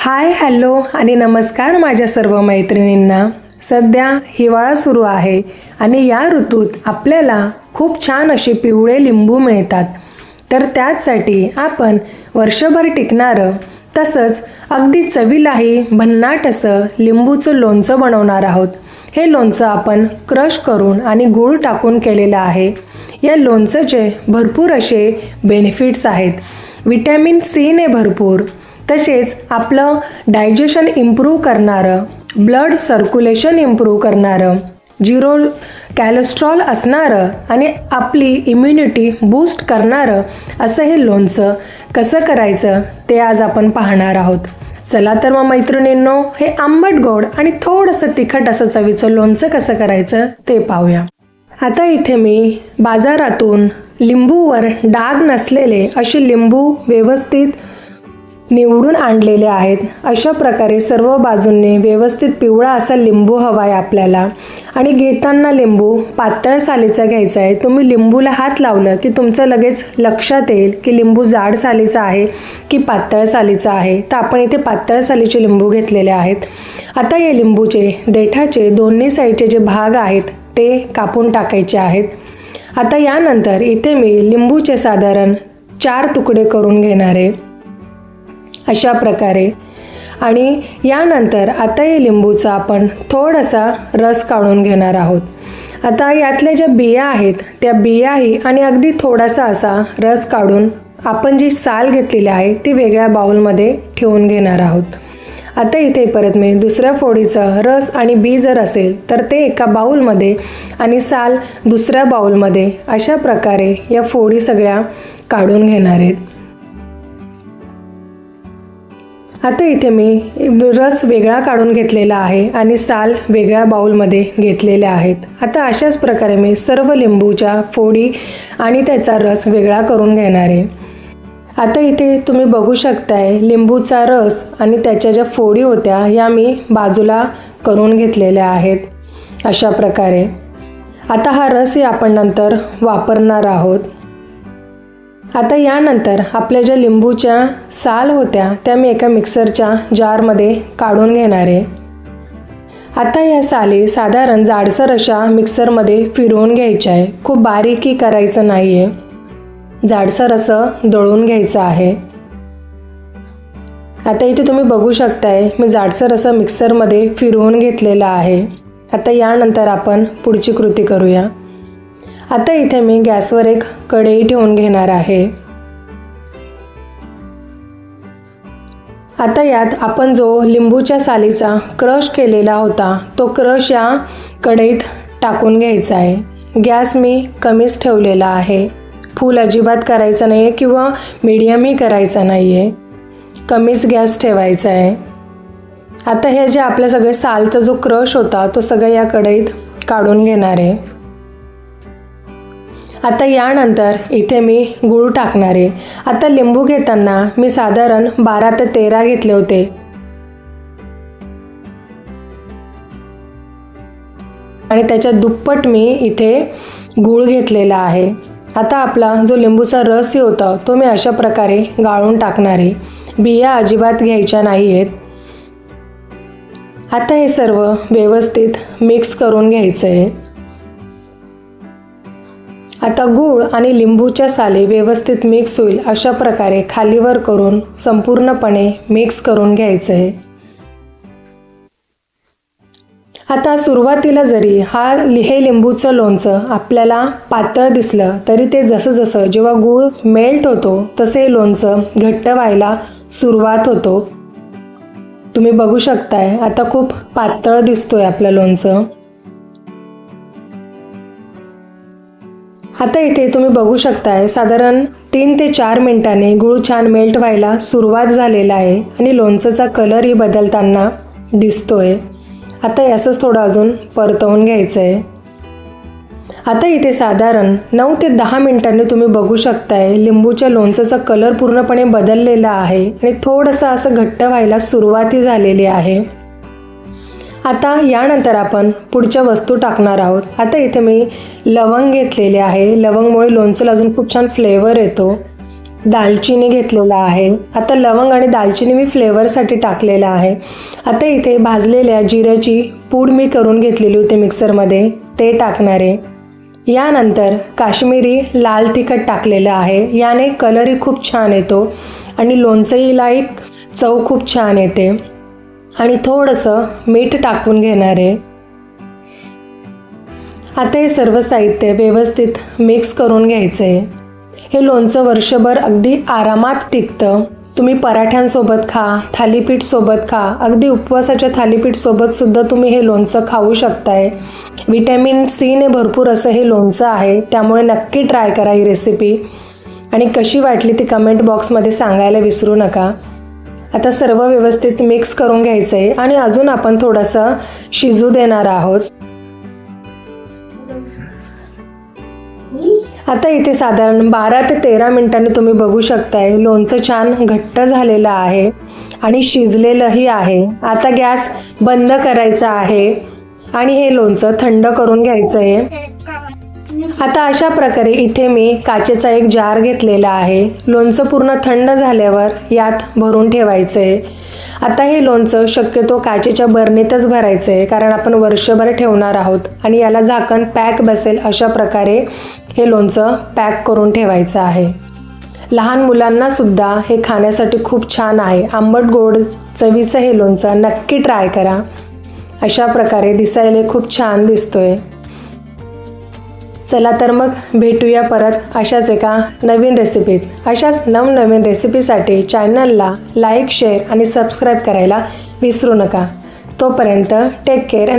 Hi hello आणि नमस्कार माझ्या सर्व मैत्रिणींना. सध्या हिवाळा सुरू आहे आणि या ऋतूत आपल्याला खूप छान असे पिवळे लिंबू मिळतात. तर त्याचसाठी आपण वर्षभर टिकणारं तसंच अगदी चवीलाही भन्नाट असं लिंबूचं लोणचं बनवणार आहोत. हे लोणचं आपण क्रश करून आणि गूळ टाकून केलेलं आहे. या लोणचंचे भरपूर असे बेनिफिट्स आहेत. विटॅमिन सीने भरपूर तसेच आपलं डायजेशन इम्प्रूव्ह करणारं ब्लड सर्क्युलेशन इम्प्रूव्ह करणारं झिरो कॅलेस्ट्रॉल असणारं आणि आपली इम्युनिटी बूस्ट करणारं असं हे लोणचं कसं करायचं ते आज आपण पाहणार आहोत. चला तर मग मैत्रिणींनो हे आंबट गोड आणि थोडंसं तिखट असं चवीचं लोणचं कसं करायचं ते पाहूया. आता इथे मी बाजारातून लिंबूवर डाग नसलेले असे लिंबू व्यवस्थित निवडून आणलेले आहेत. अशा प्रकारे सर्व बाजूंनी व्यवस्थित पिवळा असा लिंबू हवा आहे आपल्याला. आणि घेताना लिंबू पातळ सालीचा घ्यायचा आहे. तुम्ही लिंबूला हात लावलं की तुमचं लगेच लक्षात येईल की लिंबू जाड सालीचा आहे की पातळ सालीचा आहे. तर आपण इथे पातळ सालीचे लिंबू घेतलेले आहेत. आता या लिंबूचे देठाचे दोन्ही साईडचे जे भाग आहेत ते कापून टाकायचे आहेत. आता यानंतर इथे मी लिंबूचे साधारण चार तुकडे करून घेणार आहे. अशा प्रकारे. आणि यानंतर आता या लिंबूचा आपण थोडासा रस काढून घेणार आहोत. आता यातल्या ज्या बिया आहेत त्या बियाही आणि अगदी थोडासा असा रस काढून आपण जी साल घेतलेली आहे ती वेगळ्या बाउलमध्ये ठेवून घेणार आहोत. आता इथे परत मी दुसऱ्या फोडीचा रस आणि बी जर असेल तर ते एका बाउलमध्ये आणि साल दुसऱ्या बाउलमध्ये अशा प्रकारे या फोडी सगळ्या काढून घेणार आहेत. आता इथे मी रस वेगळा काढून घेतलेला आहे आणि साल वेगळ्या बाउलमध्ये घेतलेल्या आहेत. आता अशाच प्रकारे मी सर्व लिंबूच्या फोडी आणि त्याचा रस वेगळा करून घेणार आहे. आता इथे तुम्ही बघू शकताय लिंबूचा रस आणि त्याच्या ज्या फोडी होत्या या मी बाजूला करून घेतलेल्या आहेत. अशा प्रकारे. आता हा रसही आपण नंतर वापरणार आहोत. आता यानंतर आपल्या ज्या लिंबूच्या साल होत्या त्या मी एका मिक्सरच्या जारमध्ये काढून घेणार आहे. आता या साली साधारण जाडसर अशा मिक्सरमध्ये फिरवून घ्यायच्या आहे. खूप बारीकी करायचं नाही आहे जाडसर असं दळून घ्यायचं आहे. आता इथे तुम्ही बघू शकताय मी जाडसर असं मिक्सरमध्ये फिरवून घेतलेलं आहे. आता यानंतर आपण पुढची कृती करूया. आता इथे मी गॅसवर एक कढई ठेवून घेणार आहे. आता यात आपण जो लिंबूच्या सालीचा क्रश केलेला होता तो क्रश या कढईत टाकून घ्यायचा आहे. गॅस मी कमीच ठेवलेला आहे. फूल अजिबात करायचं नाही आहे किंवा मीडियमही करायचा नाही आहे कमीच गॅस ठेवायचा आहे. आता हे जे आपल्या सगळे सालचा जो क्रश होता तो सगळं या कढईत काढून घेणार आहे. आता यानंतर इथे मी गूळ टाकणार आहे. आता लिंबू घेताना मी साधारण बारा ते तेरा घेतले होते. आणि त्याच्या दुप्पट मी इथे गूळ घेतलेला आहे. आता आपला जो लिंबूचा रस होता तो मी अशा प्रकारे गाळून टाकणार आहे. बिया अजिबात घ्यायच्या नाही आहेत आता हे सर्व व्यवस्थित मिक्स करून घ्यायचं आहे. आता गूळ आणि लिंबूच्या साली व्यवस्थित मिक्स होईल अशा प्रकारे खालीवर करून संपूर्णपणे मिक्स करून घ्यायचं. आहे आता सुरुवातीला जरी हा हे लिंबूचं लोणचं आपल्याला पातळ दिसलं तरी ते जसं जसं जेव्हा गूळ मेल्ट होतो तसे हे लोणचं घट्ट व्हायला सुरुवात होतो. तुम्ही बघू शकताय आता खूप पातळ दिसतोय आपलं लोणचं. आता इथे तुम्ही बघू शकताय साधारण तीन ते चार मिनिटांनी गूळ छान मेल्ट व्हायला सुरुवात झालेला आहे आणि लोणचंचा कलरही बदलताना दिसतोय. आता याचंच थोडं अजून परतवून घ्यायचं आहे आता इथे साधारण नऊ ते दहा मिनिटांनी तुम्ही बघू शकताय लिंबूच्या लोणचंचा कलर पूर्णपणे बदललेला आहे आणि थोडंसं असं घट्ट व्हायला सुरुवाती झालेली आहे. आता यानंतर आपण पुढच्या वस्तू टाकणार आहोत. आता इथे मी लवंग घेतलेले आहे. लवंगमुळे लोणचंला अजून खूप छान फ्लेवर येतो. दालचिनी घेतलेला आहे. आता लवंग आणि दालचिनी मी फ्लेवरसाठी टाकलेला आहे. आता इथे भाजलेल्या जिऱ्याची पूड मी करून घेतलेली होती मिक्सरमध्ये ते टाकणार आहे. यानंतर काश्मीरी लाल तिखट टाकलेलं आहे. याने कलरही खूप छान येतो. आणि लोणचंहीला एक चव खूप छान येते. आणि थोडंसं मीठ टाकून घेणार आहे. आता हे सर्व साहित्य व्यवस्थित मिक्स करून घ्यायचं आहे हे लोणचं वर्षभर अगदी आरामात टिकतं. तुम्ही पराठ्यांसोबत खा थालीपीठसोबत खा. अगदी उपवासाच्या थालीपीठसोबतसुद्धा तुम्ही हे लोणचं खाऊ शकताय. विटॅमिन सीने भरपूर असं हे लोणचं आहे. त्यामुळे नक्की ट्राय करा ही रेसिपी आणि कशी वाटली ती कमेंट बॉक्समध्ये सांगायला विसरू नका. आता सर्व व्यवस्थित मिक्स करून घ्यायचं आहे आणि अजून आपण थोडंसं शिजू देणार आहोत. आता इथे साधारण बारा ते तेरा मिनिटांनी तुम्ही बघू शकताय लोणचं छान घट्ट झालेलं आहे आणि शिजलेलंही आहे. आता गॅस बंद करायचा आहे आणि हे लोणचं थंड करून घ्यायचं आहे आता अशा प्रकारे इथे मी काचेचा एक जार घेतलेला आहे. लोणचं पूर्ण थंड झाल्यावर यात भरून ठेवायचं आहे आता हे लोणचं शक्यतो काचेच्या बरणीतच भरायचं आहे कारण आपण वर्षभर ठेवणार आहोत आणि याला झाकण पॅक बसेल अशा प्रकारे हे लोणचं पॅक करून ठेवायचं आहे. लहान मुलांना सुद्धा हे खाण्यासाठी खूप छान आहे. आंबट गोड चवीचं हे लोणचं नक्की ट्राय करा. अशा प्रकारे दिसायला खूप छान दिसतोय. चला तर मग भेटूया परत अशाच एका नवीन रेसिपीत अशाच नवनवीन रेसिपीसाठी चॅनलला लाईक शेअर आणि सबस्क्राईब करायला विसरू नका. तोपर्यंत टेक केअर अँड